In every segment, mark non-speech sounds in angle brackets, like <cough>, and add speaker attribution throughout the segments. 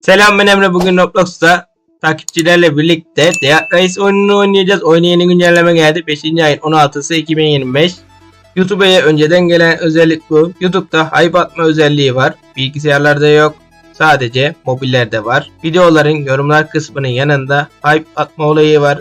Speaker 1: Selam ben Emre. Bugün Roblox'ta takipçilerle birlikte Dead Race oyununu oynayacağız. Oyuna yeni güncelleme geldi. 5. ayın 16'sı 2025. YouTube'a önceden gelen özellik bu. YouTube'da hype atma özelliği var. Bilgisayarlarda yok. Sadece mobillerde var. Videoların yorumlar kısmının yanında hype atma olayı var.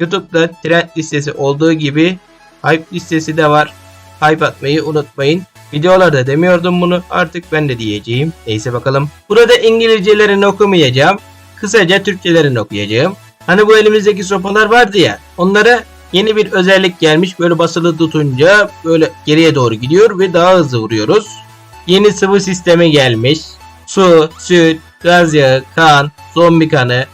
Speaker 1: YouTube'da trend listesi olduğu gibi hype listesi de var. Hype atmayı unutmayın. Videolarda demiyordum bunu artık ben de diyeceğim. Neyse bakalım. Burada İngilizcelerini okumayacağım. Kısaca Türkçelerini okuyacağım. Hani bu elimizdeki sopalar vardı ya. Onlara yeni bir özellik gelmiş. Böyle basılı tutunca böyle geriye doğru gidiyor ve daha hızlı vuruyoruz. Yeni sıvı sistemi gelmiş. Su, süt, gaz yağı, kan, zombi kanı,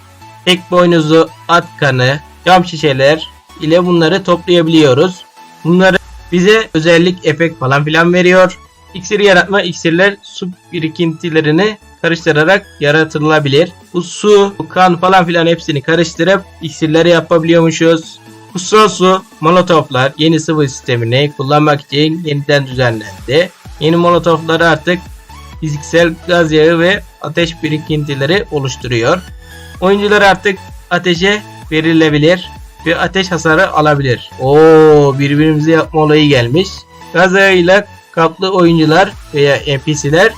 Speaker 1: tek boynuzlu at kanı, cam şişeler ile bunları toplayabiliyoruz. Bunları bize özellik efekt falan filan veriyor. İksiri yaratma iksirler su birikintilerini karıştırarak yaratılabilir. Bu su, kan falan filan hepsini karıştırıp iksirleri yapabiliyormuşuz. Kutsal su, molotoflar yeni sıvı sistemini kullanmak için yeniden düzenlendi. Yeni molotoflar artık fiziksel gaz yağı ve ateş birikintileri oluşturuyor. Oyuncular artık ateşe verilebilir ve ateş hasarı alabilir. Oo birbirimize yapma olayı gelmiş. Gaz yağıyla kaplı oyuncular veya NPC'ler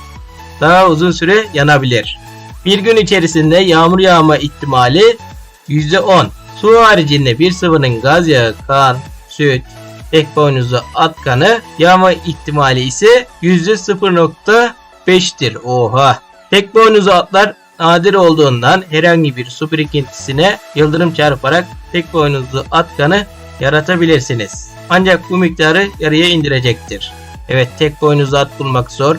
Speaker 1: daha uzun süre yanabilir. Bir gün içerisinde yağmur yağma ihtimali %10. Su haricinde bir sıvının gaz yağı, kan, süt, tek boynuzlu at kanı yağma ihtimali ise %0.5'tir. Oha. Tek boynuzlu atlar nadir olduğundan herhangi bir su birikintisine yıldırım çarparak tek boynuzlu at kanı yaratabilirsiniz. Ancak bu miktarı yarıya indirecektir. Evet tek boynuzlu at bulmak zor.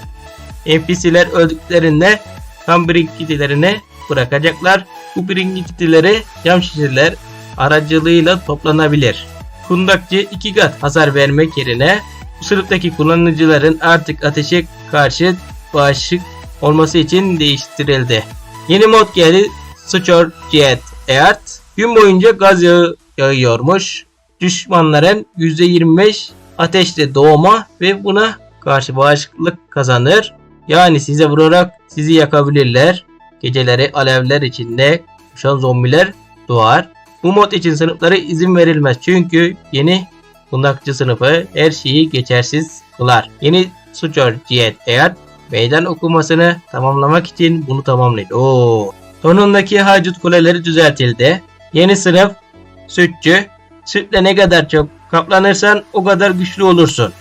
Speaker 1: NPC'ler öldüklerinde kan birikintilerini bırakacaklar. Bu birikintileri cam şişeler aracılığıyla toplanabilir. Kundakçı 2 kat hasar vermek yerine bu sınıftaki kullanıcıların artık ateşe karşı bağışık olması için değiştirildi. Yeni mod geldi. Suchor Jet Earth. Gün boyunca gaz yağı yağıyormuş. Düşmanların %25 ateşle doğma ve buna karşı bağışıklık kazanır. Yani size vurarak sizi yakabilirler. Geceleri alevler içinde uçan zombiler doğar. Bu mod için sınıflara izin verilmez çünkü yeni kundakçı sınıfı her şeyi geçersiz kılar. Yeni Suchor Jet Earth meydan okumasını tamamlamak için bunu tamamlayın. Oo. Sonundaki hacut kuleleri düzeltildi. Yeni sınıf sütçü. Sütle ne kadar çok kaplanırsan o kadar güçlü olursun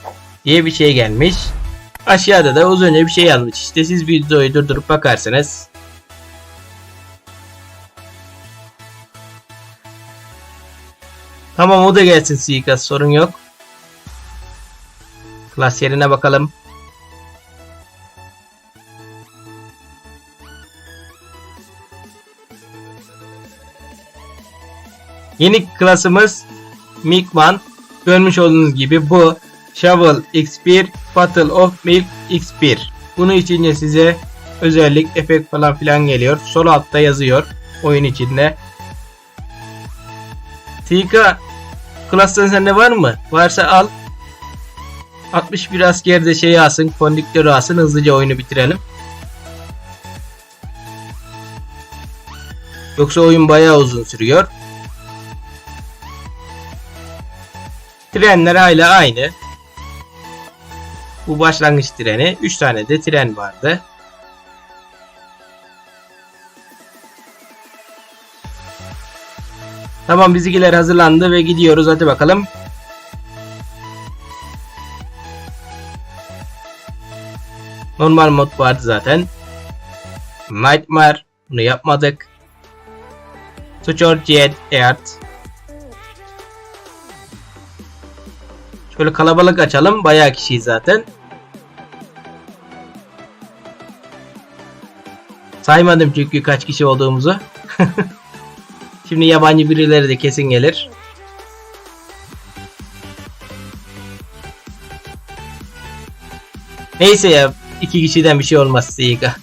Speaker 1: diye bir şey gelmiş. Aşağıda da az önce bir şey yazmış. İşte siz videoyu durdurup bakarsınız. Tamam o da gelsin suikast sorun yok. Klas yerine bakalım. Yeni klasımız Milkman. Görmüş olduğunuz gibi bu Shovel X1 Battle of Milk X1. Bunu içince size özellik efekt falan filan geliyor. Sol altta yazıyor oyun içinde. Tika klasın sende var mı? Varsa al. 61 asker de şey alsın, konduktörü alsın hızlıca oyunu bitirelim. Yoksa oyun bayağı uzun sürüyor. Trenler hala aynı. Bu başlangıç treni. 3 tane de tren vardı. Tamam bizimkiler hazırlandı ve gidiyoruz. Hadi bakalım. Normal mod vardı zaten. Nightmare. Bunu yapmadık. Suchor Jet Earth. Şöyle kalabalık açalım. Bayağı kişiyiz zaten. Saymadım çünkü kaç kişi olduğumuzu. <laughs> Şimdi yabancı birileri de kesin gelir. Neyse ya iki kişiden bir şey olmaz Seyika.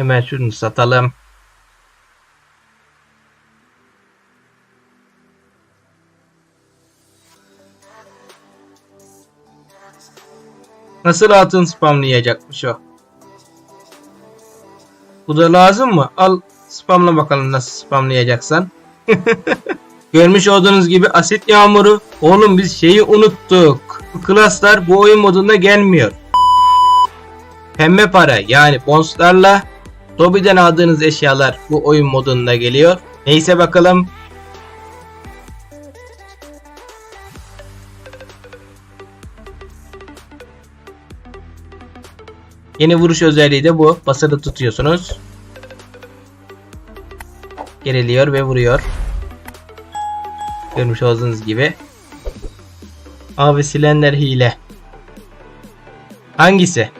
Speaker 1: Hemen şunu satalım. Nasıl altın spamlayacakmış o? Bu da lazım mı? Al spamla bakalım nasıl spamlayacaksan. <laughs> Görmüş olduğunuz gibi asit yağmuru. Oğlum biz şeyi unuttuk. Bu klaslar bu oyun modunda gelmiyor. Pembe para yani bonslarla Dobby'den aldığınız eşyalar bu oyun modunda geliyor. Neyse bakalım. Yeni vuruş özelliği de bu. Basılı tutuyorsunuz. Geriliyor ve vuruyor. Görmüş olduğunuz gibi. Abi silenler hile. Hangisi?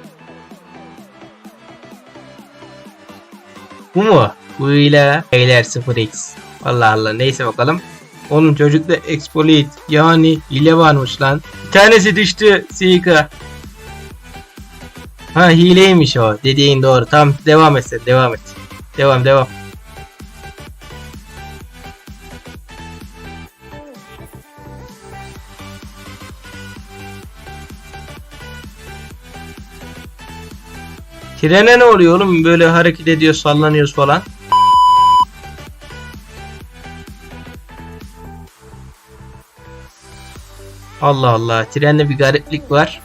Speaker 1: Bu mu? Bu hile. Beyler 0x. Allah Allah neyse bakalım. Onun çocukta exploit yani hile varmış lan. Bir tanesi düştü Sika. Ha hileymiş o. Dediğin doğru. Tamam devam et devam et. Devam devam. Trene ne oluyor oğlum? Böyle hareket ediyor, sallanıyoruz falan. Allah Allah. Trende bir gariplik var.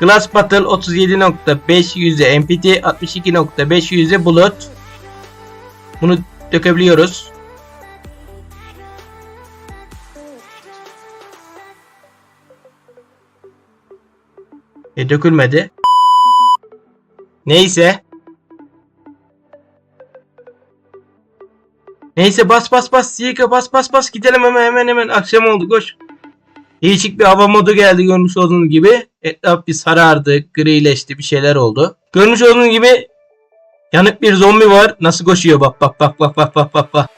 Speaker 1: Glass Battle 37.5 yüzde MPT 62.5 yüzde bulut. Bunu dökebiliyoruz. E dökülmedi. Neyse. Neyse bas bas bas Siyeka bas bas bas gidelim hemen hemen hemen akşam oldu koş. Değişik bir hava modu geldi görmüş olduğunuz gibi. Etraf bir sarardı, grileşti bir şeyler oldu. Görmüş olduğunuz gibi yanık bir zombi var. Nasıl koşuyor bak bak bak bak bak bak bak bak.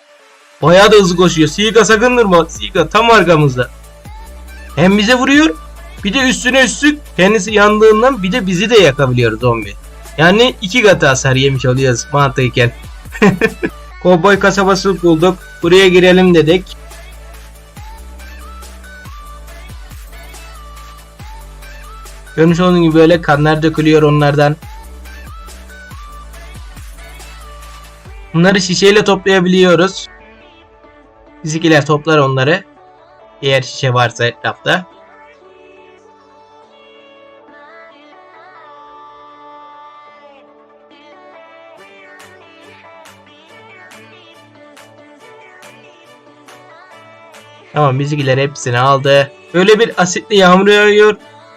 Speaker 1: Bayağı da hızlı koşuyor. Siyeka sakın durma. Siyeka tam arkamızda. Hem bize vuruyor bir de üstüne üstlük kendisi yandığından bir de bizi de yakabiliyor zombi. Yani iki katı hasar yemiş oluyoruz mantıken. <laughs> Kovboy kasabası bulduk. Buraya girelim dedik. Görmüş olduğunuz gibi böyle kanlar dökülüyor onlardan. Bunları şişeyle toplayabiliyoruz. Bizimkiler toplar onları. Eğer şişe varsa etrafta. Tamam bizimkiler hepsini aldı. Böyle bir asitli yağmur yağıyor.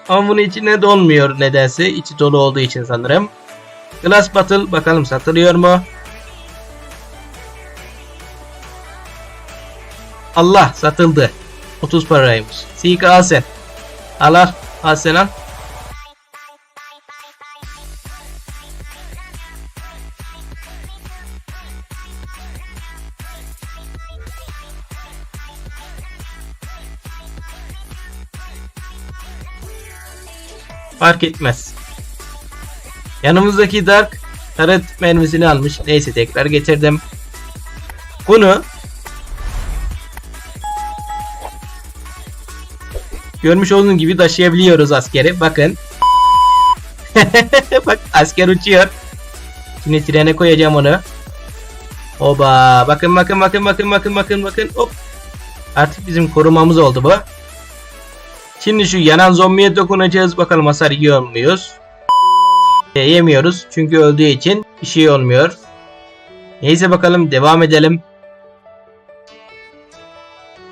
Speaker 1: Ama bunun içine dolmuyor nedense. İçi dolu olduğu için sanırım. Glass Bottle bakalım satılıyor mu? Allah satıldı. 30 paraymış. Sika al sen. Al al. Fark etmez. Yanımızdaki Dark taret mermisini almış. Neyse tekrar getirdim. Bunu görmüş olduğunuz gibi taşıyabiliyoruz askeri. Bakın. <laughs> Bak asker uçuyor. Şimdi trene koyacağım onu. Oba. Bakın bakın bakın bakın bakın bakın bakın. Hop. Artık bizim korumamız oldu bu. Şimdi şu yanan zombiye dokunacağız. Bakalım hasar yiyor muyuz? E, yemiyoruz. Çünkü öldüğü için bir şey olmuyor. Neyse bakalım devam edelim.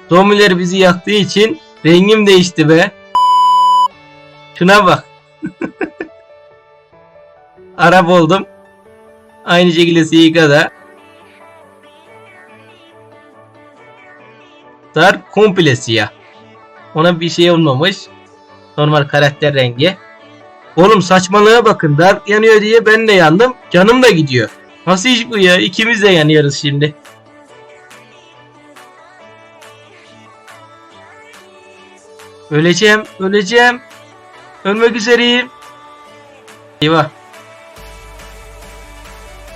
Speaker 1: Zombiler bizi yaktığı için rengim değişti be. Şuna bak. <laughs> Arap oldum. Aynı şekilde Siyika'da. Dar komple siyah. Ona bir şey olmamış. Normal karakter rengi. Oğlum saçmalığa bakın. Dark yanıyor diye ben de yandım. Canım da gidiyor. Nasıl iş bu ya? İkimiz de yanıyoruz şimdi. Öleceğim. Öleceğim. Ölmek üzereyim. Eyvah.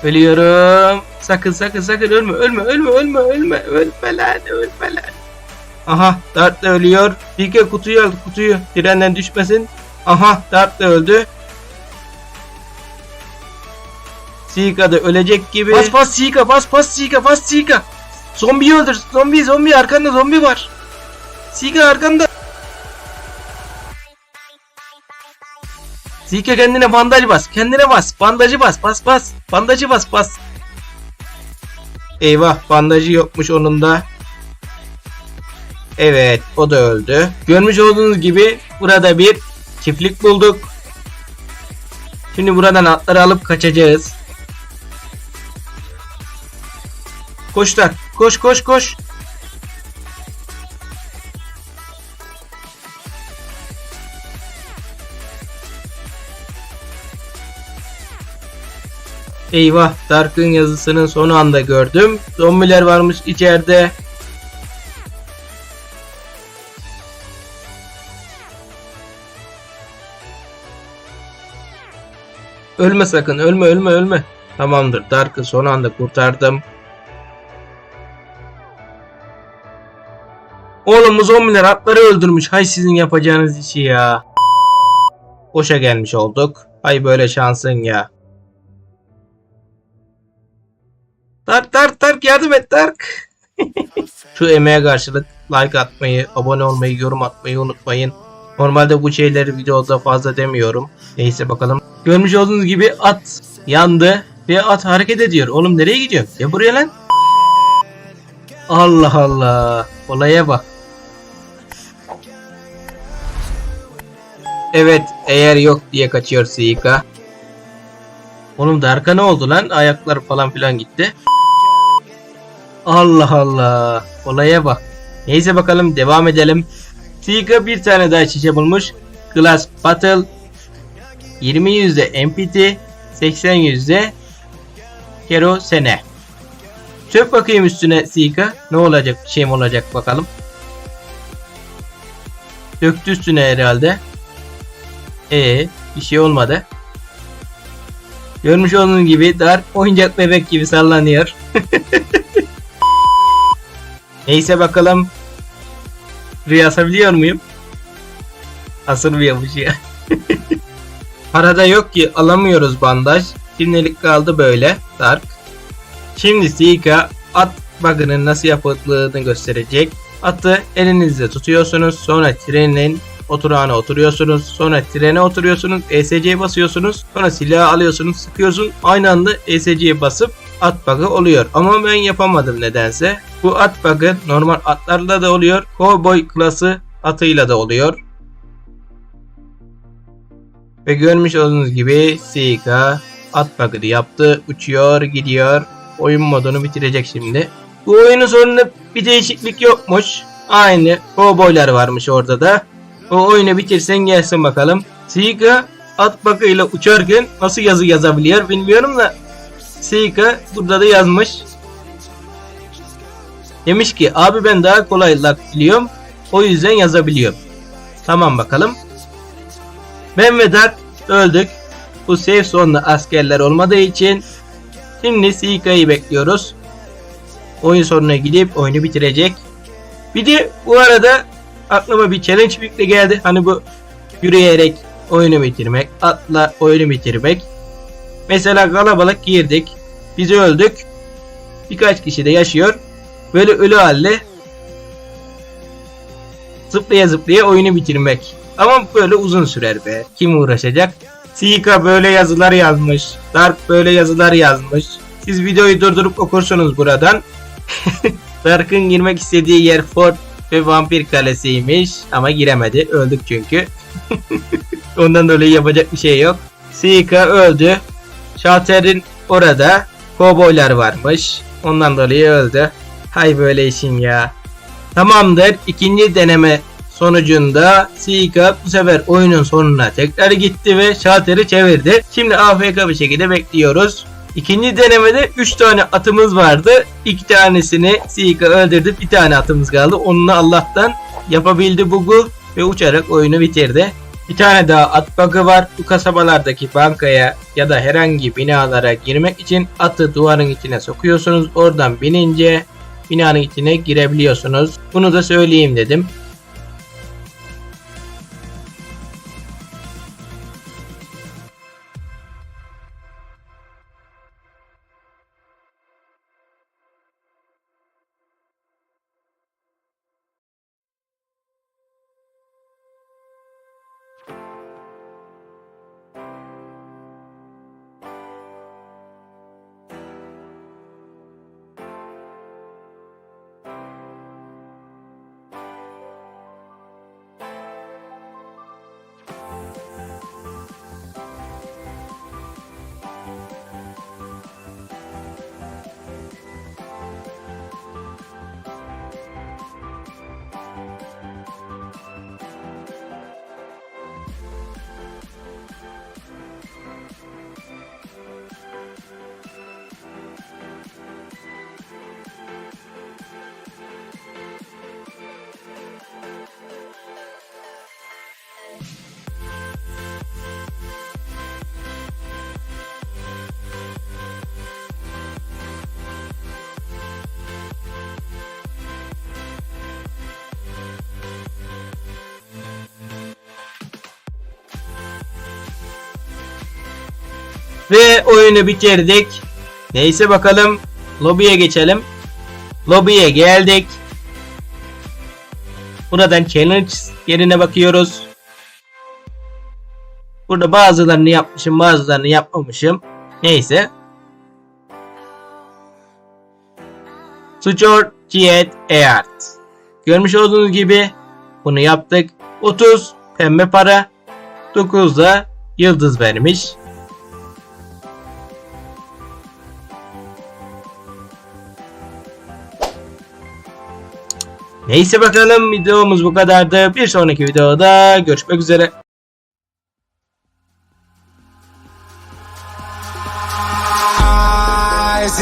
Speaker 1: Ölüyorum. Sakın sakın sakın ölme ölme ölme ölme ölme ölme lan ölme lan. Aha Dart da ölüyor. Dike kutuyu al kutuyu. Trenden düşmesin. Aha Dart da öldü. Sika da ölecek gibi. Bas bas Sika bas bas Sika bas Sika. Zombiyi öldür. Zombi zombi arkanda zombi var. Sika arkanda. Sika kendine bandaj bas. Kendine bas. Bandajı bas. Bas bas. Bandajı bas bas. Eyvah bandajı yokmuş onun da. Evet o da öldü. Görmüş olduğunuz gibi burada bir çiftlik bulduk. Şimdi buradan atları alıp kaçacağız. Koşlar. Koş koş koş. Eyvah Dark'ın yazısının son anda gördüm. Zombiler varmış içeride. Ölme sakın ölme ölme ölme. Tamamdır Dark'ı son anda kurtardım. Oğlum zombiler atları öldürmüş. Hay sizin yapacağınız işi ya. Boşa gelmiş olduk. Hay böyle şansın ya. Dark Dark Dark yardım et Dark. <laughs> Şu emeğe karşılık like atmayı, abone olmayı, yorum atmayı unutmayın. Normalde bu şeyleri videoda fazla demiyorum. Neyse bakalım. Görmüş olduğunuz gibi at yandı ve at hareket ediyor. Oğlum nereye gidiyorsun? Ya buraya lan. Allah Allah. Olaya bak. Evet eğer yok diye kaçıyor Sika. Oğlum Darka ne oldu lan? Ayaklar falan filan gitti. Allah Allah. Olaya bak. Neyse bakalım devam edelim. Sika bir tane daha şişe bulmuş. Glass Battle 20 yüzde empty 80 yüzde kerosene. Çöp bakayım üstüne Sika. Ne olacak? Bir şey mi olacak bakalım. Döktü üstüne herhalde. E bir şey olmadı. Görmüş olduğunuz gibi Dark oyuncak bebek gibi sallanıyor. <laughs> Neyse bakalım. Rüya asabiliyor muyum? Asılmıyormuş ya. Parada yok ki alamıyoruz bandaj. Şimdilik kaldı böyle Dark. Şimdi Sika at bug'ının nasıl yapıldığını gösterecek. Atı elinizde tutuyorsunuz. Sonra trenin oturağına oturuyorsunuz. Sonra trene oturuyorsunuz. ESC'ye basıyorsunuz. Sonra silahı alıyorsunuz. Sıkıyorsun. Aynı anda ESC'ye basıp at bug'ı oluyor. Ama ben yapamadım nedense. Bu at bug'ı normal atlarla da oluyor. Cowboy klası atıyla da oluyor. Ve görmüş olduğunuz gibi Sika at bug'ını yaptı. Uçuyor gidiyor. Oyun modunu bitirecek şimdi. Bu oyunun sonunda bir değişiklik yokmuş. Aynı cowboylar varmış orada da. O oyunu bitirsen gelsin bakalım. Sika at bakıyla uçarken nasıl yazı yazabiliyor bilmiyorum da Sika burada da yazmış. Demiş ki abi ben daha kolay biliyorum. O yüzden yazabiliyorum. Tamam bakalım. Ben ve Dark öldük. Bu safe zone'da askerler olmadığı için şimdi Sika'yı bekliyoruz. Oyun sonuna gidip oyunu bitirecek. Bir de bu arada aklıma bir challenge fikri geldi. Hani bu yürüyerek oyunu bitirmek, atla oyunu bitirmek. Mesela kalabalık girdik. Biz öldük. Birkaç kişi de yaşıyor. Böyle ölü halde zıplaya zıplaya oyunu bitirmek. Ama böyle uzun sürer be. Kim uğraşacak? Sika böyle yazılar yazmış. Dark böyle yazılar yazmış. Siz videoyu durdurup okursunuz buradan. <laughs> Dark'ın girmek istediği yer Fort ve Vampir Kalesi'ymiş. Ama giremedi. Öldük çünkü. <laughs> Ondan dolayı yapacak bir şey yok. Sika öldü. Şalter'in orada kovboylar varmış. Ondan dolayı öldü. Hay böyle işin ya. Tamamdır. İkinci deneme sonucunda Sika bu sefer oyunun sonuna tekrar gitti ve şalteri çevirdi. Şimdi AFK bir şekilde bekliyoruz. İkinci denemede 3 tane atımız vardı. 2 tanesini Sika öldürdü. Bir tane atımız kaldı. Onunla Allah'tan yapabildi bugu ve uçarak oyunu bitirdi. Bir tane daha at bug'ı var. Bu kasabalardaki bankaya ya da herhangi binalara girmek için atı duvarın içine sokuyorsunuz. Oradan binince binanın içine girebiliyorsunuz. Bunu da söyleyeyim dedim. Ve oyunu bitirdik. Neyse bakalım lobiye geçelim. Lobiye geldik. Buradan challenge yerine bakıyoruz. Burada bazılarını yapmışım bazılarını yapmamışım. Neyse. Suçor Ciet Eart. Görmüş olduğunuz gibi bunu yaptık. 30 pembe para. 9 da yıldız vermiş. Neyse bakalım videomuz bu kadardı. Bir sonraki videoda görüşmek üzere.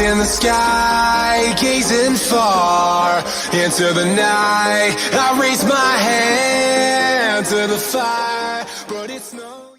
Speaker 2: İn the sky, gazing far into the night. I raise my hand to the fire.